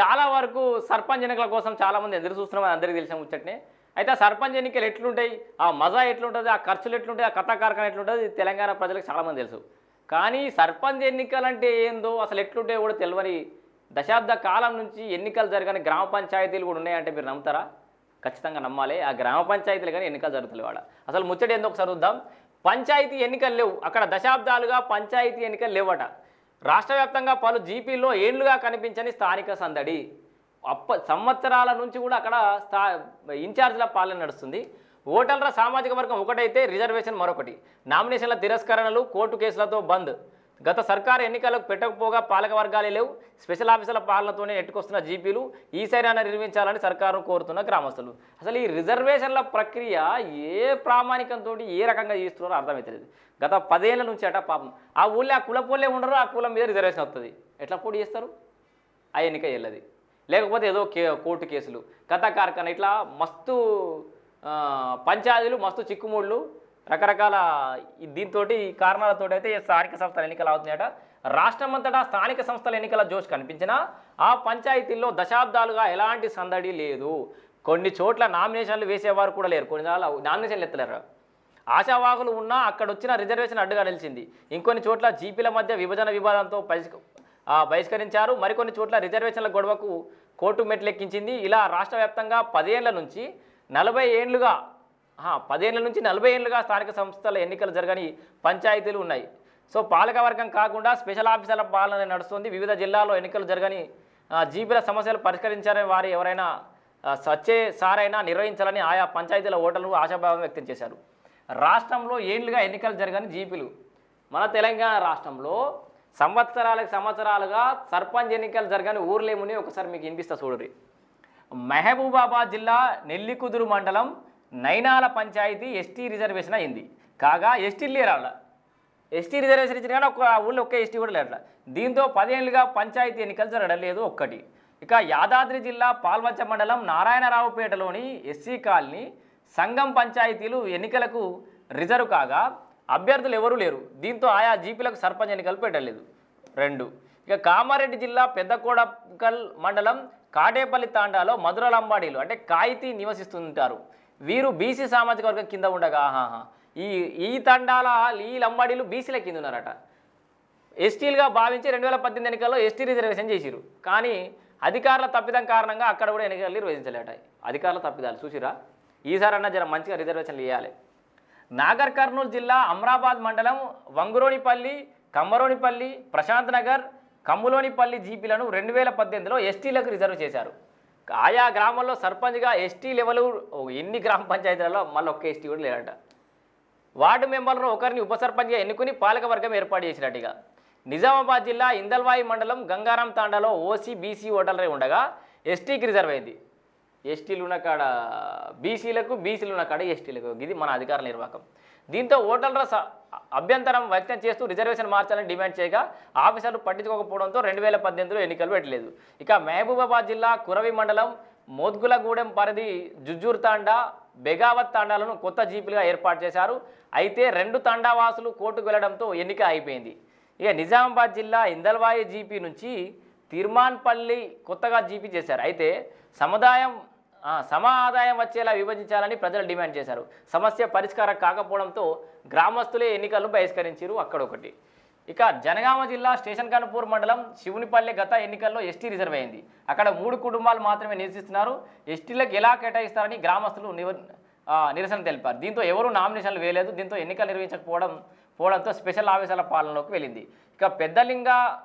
చాలా వరకు సర్పంచ్ ఎన్నికల కోసం చాలామంది ఎదురు చూస్తున్నామని అందరికీ తెలిసిన ముచ్చట్నే. అయితే ఆ సర్పంచ్ ఎన్నికలు ఎట్లుంటాయి? ఆ మజా ఎట్లుంటుంది? ఆ ఖర్చులు ఎట్లుంటాయి? ఆ కథా కార్ఖాన ఎట్లుంటుంది? తెలంగాణ ప్రజలకు చాలామంది తెలుసు. కానీ సర్పంచ్ ఎన్నికలు అంటే ఏందో అసలు ఎట్లుంటాయో కూడా తెలియని దశాబ్ద కాలం నుంచి ఎన్నికలు జరగని గ్రామ పంచాయతీలు కూడా ఉన్నాయంటే మీరు నమ్ముతారా? ఖచ్చితంగా నమ్మాలి. ఆ గ్రామ పంచాయతీలు కానీ ఎన్నికలు జరుగుతాయి వాడ అసలు ముచ్చట ఏందో ఒకసారి చూద్దాం. పంచాయతీ ఎన్నికలు లేవు. అక్కడ దశాబ్దాలుగా పంచాయతీ ఎన్నికలు లేవట. రాష్ట్ర వ్యాప్తంగా పలు జీపీల్లో ఏండ్లుగా కనిపించని స్థానిక సందడి. అప్ప సంవత్సరాల నుంచి కూడా అక్కడ స్థా ఇన్ఛార్జ్ల పాలన నడుస్తుంది. ఓటర్ల సామాజిక వర్గం ఒకటైతే రిజర్వేషన్ మరొకటి. నామినేషన్ల తిరస్కరణలు కోర్టు కేసులతో బంద్. గత సర్కారు ఎన్నికలకు పెట్టకపోగా పాలక వర్గాలే లేవు. స్పెషల్ ఆఫీసర్ల పాలనతోనే ఎట్టుకొస్తున్న జీపీలు ఈసారైనా నిర్మించాలని సర్కారును కోరుతున్న గ్రామస్తులు. అసలు ఈ రిజర్వేషన్ల ప్రక్రియ ఏ ప్రామాణికంతో ఏ రకంగా చేస్తున్నారో అర్థమవుతలేదు గత పదేళ్ళ నుంచి అట పాపం. ఆ ఊళ్ళో ఆ కులపోలే ఉండరు ఆ కులం మీద రిజర్వేషన్ వస్తుంది ఎట్లా పోటీ చేస్తారు? ఆ ఎన్నిక వెళ్ళది లేకపోతే ఏదో కే కోర్టు కేసులు. కథ కార్ఖాన ఇట్లా మస్తు పంచాయతీలు మస్తు చిక్కుముళ్ళు రకరకాల దీంతో కారణాలతో అయితే స్థానిక సంస్థల ఎన్నికలు అవుతున్నాయట. రాష్ట్రమంతటా స్థానిక సంస్థల ఎన్నికల జోష్ కనిపించినా ఆ పంచాయతీల్లో దశాబ్దాలుగా ఎలాంటి సందడి లేదు. కొన్ని చోట్ల నామినేషన్లు వేసేవారు కూడా లేరు. కొన్ని నామినేషన్లు ఎత్తలేరు. ఆశావాహులు ఉన్నా అక్కడ వచ్చిన రిజర్వేషన్ అడ్డుగా నిలిచింది. ఇంకొన్ని చోట్ల జీపీల మధ్య విభజన వివాదంతో బహిష్క- బహిష్కరించారు. మరికొన్ని చోట్ల రిజర్వేషన్ల గొడవకు కోర్టు మెట్లెక్కించింది. ఇలా రాష్ట్ర వ్యాప్తంగా పదేళ్ళ నుంచి నలభై ఏళ్ళుగా పదేళ్ళ నుంచి నలభై ఏళ్ళుగా స్థానిక సంస్థల ఎన్నికలు జరగని పంచాయతీలు ఉన్నాయి. సో పాలకవర్గం కాకుండా స్పెషల్ ఆఫీసర్ల పాలన నడుస్తుంది. వివిధ జిల్లాల్లో ఎన్నికలు జరగని జీబీల సమస్యలు పరిష్కరించారని వారు ఎవరైనా సచ్చే సారైనా నిర్వహించాలని ఆయా పంచాయతీల ఓటర్లు ఆశాభావం వ్యక్తం చేశారు. రాష్ట్రంలో ఏళ్ళుగా ఎన్నికలు జరగని జీపీలు మన తెలంగాణ రాష్ట్రంలో సంవత్సరాలకు సంవత్సరాలుగా సర్పంచ్ ఎన్నికలు జరగని ఊర్లేముని ఒకసారి మీకు వినిపిస్తా చూడరి మహబూబాబాద్ జిల్లా నెల్లికుదురు మండలం నైనాల పంచాయతీ ఎస్టీ రిజర్వేషన్ అయింది. కాగా ఎస్టీ లేరాళ్ళ ఎస్టీ రిజర్వేషన్ ఇచ్చిన కానీ ఒక ఊళ్ళో ఒక్క ఎస్టీ కూడా లేరట దీంతో పదేళ్ళుగా పంచాయతీ ఎన్నికలు జరగడం లేదు ఒక్కటి. ఇక యాదాద్రి జిల్లా పాల్వంచ మండలం నారాయణరావుపేటలోని ఎస్సీ కాలనీ సంఘం పంచాయతీలు ఎన్నికలకు రిజర్వ్ కాగా అభ్యర్థులు ఎవరూ లేరు. దీంతో ఆయా జీపీలకు సర్పంచ్ ఎన్నికలు పెట్టలేదు రెండు. ఇక కామారెడ్డి జిల్లా పెద్దకోడకల్ మండలం కాటేపల్లి తాండాలో మధుర లంబాడీలు అంటే కాయితీ నివసిస్తుంటారు. వీరు బీసీ సామాజిక వర్గం కింద ఉండగా ఆహాహా. ఈ ఈ తండాల ఈ లంబాడీలు బీసీల కింద ఉన్నారట. ఎస్టీలుగా భావించి రెండు వేల పద్దెనిమిది ఎన్నికల్లో ఎస్టీ రిజర్వేషన్ చేసిరు కానీ అధికారుల తప్పిదం కారణంగా అక్కడ కూడా ఎన్నికలు నిర్వహించలేట. అధికారుల తప్పిదాలు చూసిరా ఈసారన్నా జర మంచిగా రిజర్వేషన్లు ఇవ్వాలి నాగర్ కర్నూలు జిల్లా అమ్రాబాద్ మండలం వంగురోనిపల్లి కమ్మరోనిపల్లి ప్రశాంత్ నగర్ కమ్ములోనిపల్లి జీపీలను రెండు వేల పద్దెనిమిదిలో ఎస్టీలకు రిజర్వ్ చేశారు. ఆయా గ్రామంలో సర్పంచ్గా ఎస్టీ లెవెల్ ఎన్ని గ్రామ పంచాయతీలలో మళ్ళీ ఒక్క ఎస్టీ కూడా లేదంట వార్డు మెంబర్లను ఒకరిని ఉప సర్పంచ్గా ఎన్నుకుని పాలకవర్గం ఏర్పాటు చేసినట్టుగా నిజామాబాద్ జిల్లా ఇందల్వాయి మండలం గంగారాం తాండాలో ఓసీ బీసీ ఓటర్లే ఉండగా ఎస్టీకి రిజర్వ్ అయింది. ఎస్టీలు ఉన్న కాడ బీసీలకు బీసీలు ఉన్న కాడ ఎస్టీలకు. ఇది మన అధికార నిర్వాహకం. దీంతో ఓటర్ల స- అభ్యంతరం వ్యక్తం చేస్తూ రిజర్వేషన్ మార్చాలని డిమాండ్ చేయగా ఆఫీసర్లు పట్టించుకోకపోవడంతో రెండు వేల పద్దెనిమిదిలో ఎన్నికలు పెట్టలేదు. ఇక మహబూబాబాద్ జిల్లా కురవి మండలం మోద్గులగూడెం పరిధి జుజ్జూర్ తాండా బెగావత్ తాండాలను కొత్త జీపులుగా ఏర్పాటు చేశారు. అయితే రెండు తాండావాసులు కోర్టుకు వెళ్ళడంతో ఎన్నిక అయిపోయింది. ఇక నిజామాబాద్ జిల్లా ఇందల్వాయి జీపీ నుంచి తిర్మాన్పల్లి కొత్తగా జీపీ చేశారు. అయితే సముదాయం సమ ఆదాయం వచ్చేలా విభజించాలని ప్రజలు డిమాండ్ చేశారు. సమస్య పరిష్కారం కాకపోవడంతో గ్రామస్తులే ఎన్నికలను బహిష్కరించారు అక్కడొకటి ఇక జనగామ జిల్లా స్టేషన్ కనుపూర్ మండలం శివునిపల్లె గత ఎన్నికల్లో ఎస్టీ రిజర్వ్ అయింది. అక్కడ మూడు కుటుంబాలు మాత్రమే నివసిస్తున్నారు. ఎస్టీలకు ఎలా కేటాయిస్తారని గ్రామస్తులు నివ- నిరసన తెలిపారు. దీంతో ఎవరు నామినేషన్లు వేయలేదు. దీంతో ఎన్నికలు నిర్వహించకపోవడం పోవడంతో స్పెషల్ ఆవేశాల పాలనలోకి వెళ్ళింది. ఇక పెద్దలింగ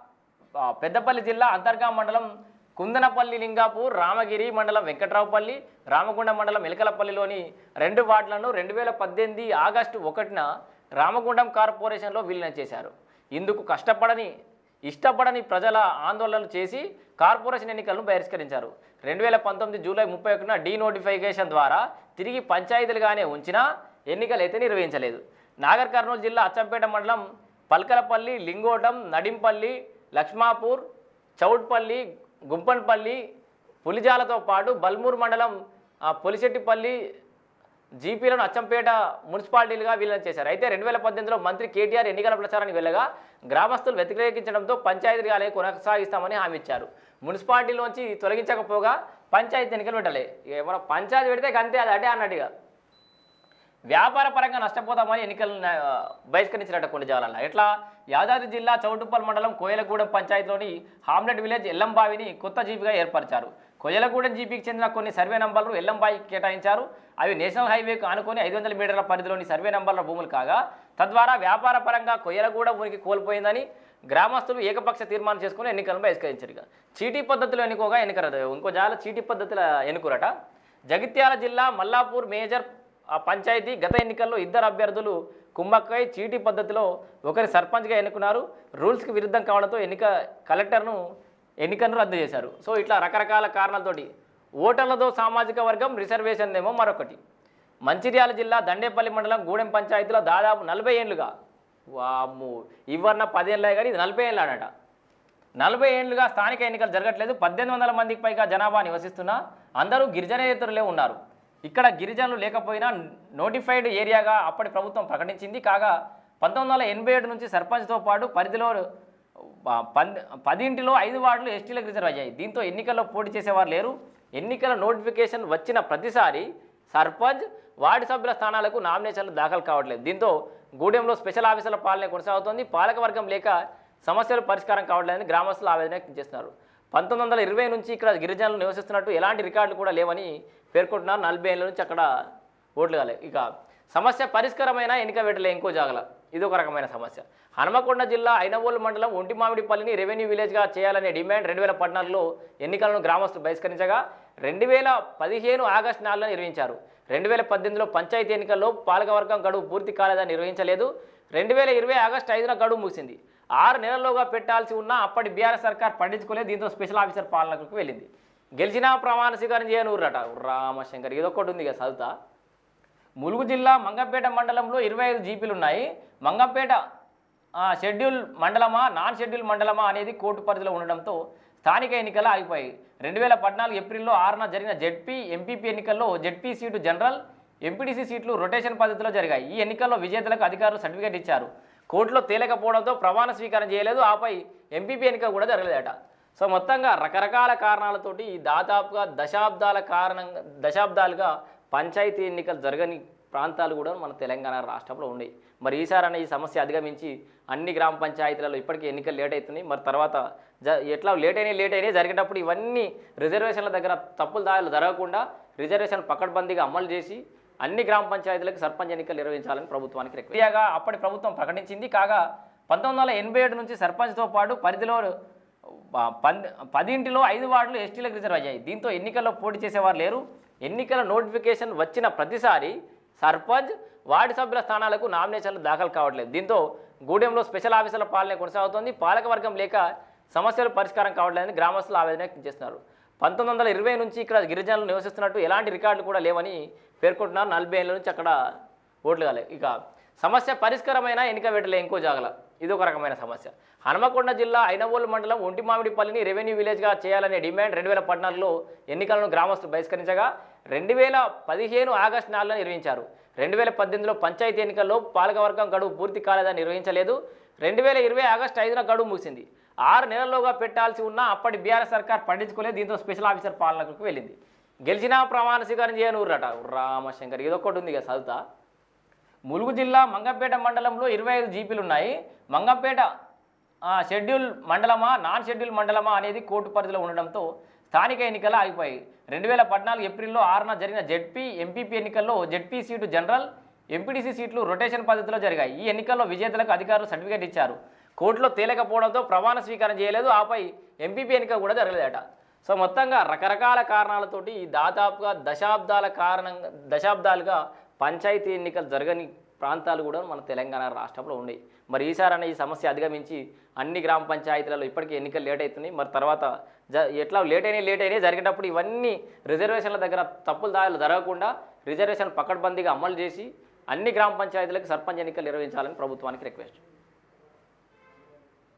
పెద్దపల్లి జిల్లా అంతర్గా మండలం కుందనపల్లి లింగాపూర్ రామగిరి మండలం వెంకట్రావుపల్లి రామగుండ మండలం ఎలకలపల్లిలోని రెండు వార్డులను రెండు వేల పద్దెనిమిది ఆగస్టు ఒకటిన రామగుండం కార్పొరేషన్లో విలీనం చేశారు. ఇందుకు కష్టపడని ఇష్టపడని ప్రజల ఆందోళనలు చేసి కార్పొరేషన్ ఎన్నికలను బహిష్కరించారు. రెండు వేల పంతొమ్మిది జూలై ముప్పై ఒకటిన డీ నోటిఫికేషన్ ద్వారా తిరిగి పంచాయతీలుగానే ఉంచినా ఎన్నికలు అయితే నిర్వహించలేదు. నాగర్ కర్నూలు జిల్లా అచ్చంపేట మండలం పల్కలపల్లి లింగోటం నడింపల్లి లక్ష్మాపూర్ చౌడ్పల్లి గుంపన్పల్లి పులిజాలతో పాటు బల్మూర్ మండలం ఆ, పొలిశెట్టిపల్లి జీపీలను అచ్చంపేట మున్సిపాలిటీలుగా విలీనం చేశారు. అయితే రెండు వేల పద్దెనిమిదిలో మంత్రి కేటీఆర్ ఎన్నికల ప్రచారానికి వెళ్ళగా గ్రామస్తులు వ్యతిరేకించడంతో పంచాయతీలుగానే కొనసాగిస్తామని హామీ ఇచ్చారు. మున్సిపాలిటీలోంచి తొలగించకపోగా పంచాయతీ ఎన్నికలు పెట్టాలి. ఇక ఏమన్నా పంచాయతీ పెడితే గంతే అంతే అది అటే అన్నట్టుగా. వ్యాపార పరంగా నష్టపోతామని ఎన్నికలు బహిష్కరించినట్టు కొన్ని జాగాలలో ఎట్లా? యాదాద్రి జిల్లా చౌటుప్పల్ మండలం కోయలగూడెం పంచాయతీలోని హామ్లెట్ విలేజ్ ఎల్లంబావిని కొత్త జీపీగా ఏర్పరిచారు. కోయలగూడెం జీపీకి చెందిన కొన్ని సర్వే నంబర్లు ఎల్లంబాయికి కేటాయించారు. అవి నేషనల్ హైవేకు ఆనుకొని ఐదు వందల మీటర్ల పరిధిలోని సర్వే నంబర్ల భూములు కాగా తద్వారా వ్యాపార పరంగా కొయ్యలగూడెం ఉనికి కోల్పోయిందని గ్రామస్తులు ఏకపక్ష తీర్మానం చేసుకుని ఎన్నికలను బహిష్కరించారు ఇక. చీటీ పద్ధతిలో ఎన్నుకోగా ఎన్నికరట ఇంకో జాల చీటీ పద్ధతిలో ఎన్నుకురట. జగిత్యాల జిల్లా మల్లాపూర్ మేజర్ ఆ పంచాయతీ గత ఎన్నికల్లో ఇద్దరు అభ్యర్థులు కుమ్మక్కై చీటీ పద్ధతిలో ఒకరి సర్పంచ్గా ఎన్నుకున్నారు. రూల్స్కి విరుద్ధం కావడంతో ఎన్నిక కలెక్టర్ను ఎన్నికను రద్దు చేశారు. సో ఇట్లా రకరకాల కారణాలతోటి ఓటర్లతో సామాజిక వర్గం రిజర్వేషన్ ఏమో మరొకటి. మంచిర్యాల జిల్లా దండేపల్లి మండలం గూడెం పంచాయతీలో దాదాపు నలభై ఏళ్ళుగా వాము ఇవ్వన్న పదేళ్ళే కానీ ఇది నలభై ఏళ్ళు అనట నలభై ఏళ్ళుగా స్థానిక ఎన్నికలు జరగట్లేదు. పద్దెనిమిది వందల మందికి పైగా జనాభా నివసిస్తున్నా అందరూ గిరిజనేతరులే ఉన్నారు. ఇక్కడ గిరిజనులు లేకపోయినా నోటిఫైడ్ ఏరియాగా అప్పటి ప్రభుత్వం ప్రకటించింది. కాగా పంతొమ్మిది వందల ఎనభై ఏడు నుంచి సర్పంచ్తో పాటు పరిధిలో ప- పదింటిలో ఐదు వార్డులు ఎస్టీలకు రిజర్వ్ అయ్యాయి. దీంతో ఎన్నికల్లో పోటీ చేసేవారు లేరు. ఎన్నికల నోటిఫికేషన్ వచ్చిన ప్రతిసారి సర్పంచ్ వార్డు సభ్యుల స్థానాలకు నామినేషన్లు దాఖలు కావట్లేదు. దీంతో గూడెంలో స్పెషల్ ఆఫీసుల పాలన కొనసాగుతోంది. పాలకవర్గం లేక సమస్యలు పరిష్కారం కావట్లేదని గ్రామస్తులు ఆవేదన చేస్తున్నారు. పంతొమ్మిది వందల ఇరవై నుంచి ఇక్కడ గిరిజనులు నివసిస్తున్నట్టు ఎలాంటి రికార్డులు కూడా లేవని పేర్కొంటున్నారు. నలభై ఏళ్ళ నుంచి అక్కడ ఓట్లు కాలే. ఇక సమస్య పరిష్కారమైన ఎన్నిక వేటలే ఇంకో జాగల. ఇది ఒక రకమైన సమస్య. హనుమకొండ జిల్లా ఐనవోలు మండలం ఒంటిమామిడిపల్లిని రెవెన్యూ విలేజ్గా చేయాలనే డిమాండ్ రెండు వేల పద్నాలుగులో ఎన్నికలను గ్రామస్తులు బహిష్కరించగా రెండు వేల పదిహేను ఆగస్టు నాలుగున నిర్వహించారు. రెండు వేల పద్దెనిమిదిలో పంచాయతీ ఎన్నికల్లో పాలకవర్గం గడువు పూర్తి కాలేదని నిర్వహించలేదు. రెండు వేల ఇరవై ఆగస్టు ఐదున గడువు ముగిసింది. ఆరు నెలల్లోగా పెట్టాల్సి ఉన్న అప్పటి బీఆర్ఎస్ సర్కార్ పట్టించుకోలేదు దీంతో స్పెషల్ ఆఫీసర్ పాలనకు వెళ్ళింది. గెలిచినా ప్రమాణ స్వీకారం చేయనూరట రామశంకర్. ఇదొక్కటి ఉంది ఇక చదువుతా. ములుగు జిల్లా మంగంపేట మండలంలో ఇరవై ఐదు జీపీలు ఉన్నాయి. మంగంపేట షెడ్యూల్ మండలమా నాన్ షెడ్యూల్ మండలమా అనేది కోర్టు పరిధిలో ఉండడంతో స్థానిక ఎన్నికలు ఆగిపోయాయి. రెండు వేల పద్నాలుగు ఏప్రిల్లో ఆరున జరిగిన జెడ్పీ ఎంపీపీ ఎన్నికల్లో జెడ్పీ సీటు జనరల్ ఎంపీటీసీ సీట్లు రొటేషన్ పద్ధతిలో జరిగాయి. ఈ ఎన్నికల్లో విజేతలకు అధికారులు సర్టిఫికేట్ ఇచ్చారు. కోర్టులో తేలకపోవడంతో ప్రమాణ స్వీకారం చేయలేదు. ఆపై ఎంపీపీ ఎన్నిక కూడా జరగలేదట. సో మొత్తంగా రకరకాల కారణాలతోటి దాదాపుగా దశాబ్దాల కారణంగా దశాబ్దాలుగా పంచాయతీ ఎన్నికలు జరగని ప్రాంతాలు కూడా మన తెలంగాణ రాష్ట్రంలో ఉన్నాయి. మరి ఈసారి ఈ సమస్య అధిగమించి అన్ని గ్రామ పంచాయతీలలో ఇప్పటికీ ఎన్నికలు లేట్ అవుతున్నాయి. మరి తర్వాత జ ఎట్లా లేట్ అయినా లేట్ అయినా జరిగేటప్పుడు ఇవన్నీ రిజర్వేషన్ల దగ్గర తప్పులు దాడులు జరగకుండా రిజర్వేషన్ పకడ్బందీగా అమలు చేసి అన్ని గ్రామ పంచాయతీలకు సర్పంచ్ ఎన్నికలు నిర్వహించాలని ప్రభుత్వానికి రిక్వెస్ట్ అప్పటి ప్రభుత్వం ప్రకటించింది కాగా పంతొమ్మిది వందల ఎనభై ఏడు నుంచి సర్పంచ్తో పాటు పరిధిలో ప- పదింటిలో ఐదు వార్డులు ఎస్టీలకు రిజర్వ్ అయ్యాయి. దీంతో ఎన్నికల్లో పోటీ చేసేవారు లేరు. ఎన్నికల నోటిఫికేషన్ వచ్చిన ప్రతిసారి సర్పంచ్ వార్డు సభ్యుల స్థానాలకు నామినేషన్లు దాఖలు కావట్లేదు. దీంతో గూడెంలో స్పెషల్ ఆఫీసుల పాలన కొనసాగుతోంది. పాలకవర్గం లేక సమస్యలు పరిష్కారం కావట్లేదని గ్రామస్తులు ఆవేదన వ్యక్తం చేస్తున్నారు. పంతొమ్మిది వందల ఇరవై నుంచి ఇక్కడ గిరిజనులు నివసిస్తున్నట్టు ఎలాంటి రికార్డులు కూడా లేవని పేర్కొంటున్నారు. నలభై ఏళ్ళ నుంచి అక్కడ ఓట్లు కాలేదు ఇక సమస్య పరిష్కారమైన ఎన్నిక పెట్టలే ఇంకో జాగల. ఇది ఒక రకమైన సమస్య. హనుమకొండ జిల్లా ఐనవోలు మండలం ఒంటిమామిడిపల్లిని రెవెన్యూ విలేజ్గా చేయాలనే డిమాండ్ రెండు వేల పద్నాలుగులో ఎన్నికలను గ్రామస్తులు బహిష్కరించగా రెండు వేల పదిహేను ఆగస్టు నాలుగున నిర్వహించారు. రెండు వేల పద్దెనిమిదిలో పంచాయతీ ఎన్నికల్లో పాలకవర్గం గడువు పూర్తి కాలేదని నిర్వహించలేదు. రెండు వేల ఇరవై ఆగస్టు ఐదున గడువు ముగిసింది. ఆరు నెలల్లోగా పెట్టాల్సి ఉన్న అప్పటి బీఆర్ఎస్ సర్కార్ పట్టించుకోలేదు దీంతో స్పెషల్ ఆఫీసర్ పాలనకు వెళ్ళింది. గెలిచినా ప్రమాణ స్వీకారం చేయనూరట రామశంకర్ ఇదొక్కటి ఉంది ఇక చదువుతా ములుగు జిల్లా మంగంపేట మండలంలో ఇరవై ఐదు జీపీలు ఉన్నాయి మంగంపేట షెడ్యూల్ మండలమా నాన్ షెడ్యూల్ మండలమా అనేది కోర్టు పరిధిలో ఉండడంతో స్థానిక ఎన్నికలు ఆగిపోయాయి. రెండు వేల పద్నాలుగు ఏప్రిల్లో ఆరున జరిగిన జెడ్పీ ఎంపీపీ ఎన్నికల్లో జెడ్పీ సీటు జనరల్ ఎంపీటీసీ సీట్లు రొటేషన్ పద్ధతిలో జరిగాయి. ఈ ఎన్నికల్లో విజేతలకు అధికారులు సర్టిఫికేట్ ఇచ్చారు. కోర్టులో తేలకపోవడంతో ప్రమాణ స్వీకారం చేయలేదు. ఆపై ఎంపీపీ ఎన్నిక కూడా జరగలేదట. సో మొత్తంగా రకరకాల కారణాలతోటి దాదాపుగా దశాబ్దాల కారణంగా దశాబ్దాలుగా పంచాయతీ ఎన్నికలు జరగని ప్రాంతాలు కూడా మన తెలంగాణ రాష్ట్రంలో ఉన్నాయి. మరి ఈసారి ఈ సమస్య అధిగమించి అన్ని గ్రామ పంచాయతీలలో ఇప్పటికీ ఎన్నికలు లేట్ అవుతున్నాయి. మరి తర్వాత జ ఎట్లా లేట్ అయినా లేట్ అయినా జరిగేటప్పుడు ఇవన్నీ రిజర్వేషన్ల దగ్గర తప్పులు దాడులు జరగకుండా రిజర్వేషన్ పకడ్బందీగా అమలు చేసి అన్ని గ్రామ పంచాయతీలకు సర్పంచ్ ఎన్నికలు నిర్వహించాలని ప్రభుత్వానికి రిక్వెస్ట్.